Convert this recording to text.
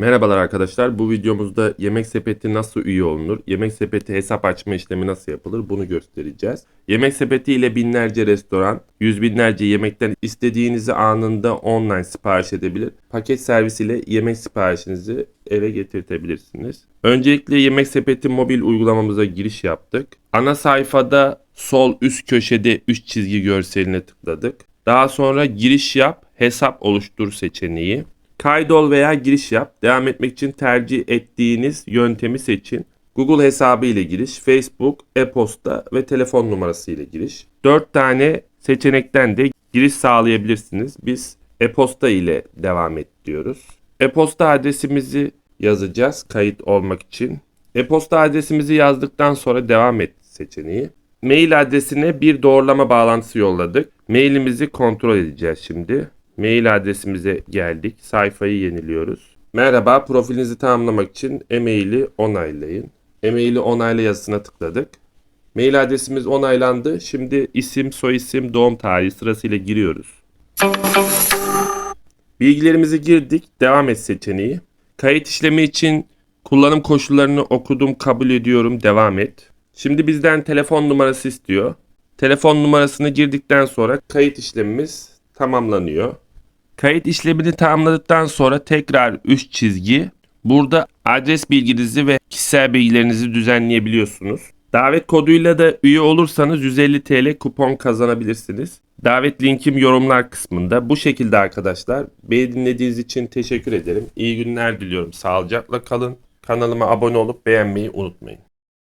Merhabalar arkadaşlar. Bu videomuzda Yemek Sepeti nasıl üye olunur, Yemek Sepeti hesap açma işlemi nasıl yapılır bunu göstereceğiz. Yemek Sepeti ile binlerce restoran, yüz binlerce yemekten istediğinizi anında online sipariş edebilir. Paket servis ile yemek siparişinizi eve getirtebilirsiniz. Öncelikle Yemek Sepeti mobil uygulamamıza giriş yaptık. Ana sayfada sol üst köşede 3 çizgi görseline tıkladık. Daha sonra giriş yap, hesap oluştur seçeneği. Kaydol veya giriş yap. Devam etmek için tercih ettiğiniz yöntemi seçin. Google hesabı ile giriş, Facebook, e-posta ve telefon numarası ile giriş. 4 tane seçenekten de giriş sağlayabilirsiniz. Biz e-posta ile devam et diyoruz. E-posta adresimizi yazacağız kayıt olmak için. E-posta adresimizi yazdıktan sonra devam et seçeneği. Mail adresine bir doğrulama bağlantısı yolladık. Mailimizi kontrol edeceğiz şimdi. Mail adresimize geldik. Sayfayı yeniliyoruz. Merhaba, profilinizi tamamlamak için e-maili onaylayın. E-maili onayla yazısına tıkladık. Mail adresimiz onaylandı. Şimdi isim, soyisim, doğum tarihi sırasıyla giriyoruz. Bilgilerimizi girdik. Devam et seçeneği. Kayıt işlemi için kullanım koşullarını okudum, kabul ediyorum, devam et. Şimdi bizden telefon numarası istiyor. Telefon numarasını girdikten sonra kayıt işlemimiz tamamlanıyor. Kayıt işlemini tamamladıktan sonra tekrar 3 çizgi. Burada adres bilginizi ve kişisel bilgilerinizi düzenleyebiliyorsunuz. Davet koduyla da üye olursanız 150 TL kupon kazanabilirsiniz. Davet linkim yorumlar kısmında. Bu şekilde arkadaşlar. Beni dinlediğiniz için teşekkür ederim. İyi günler diliyorum. Sağlıcakla kalın. Kanalıma abone olup beğenmeyi unutmayın.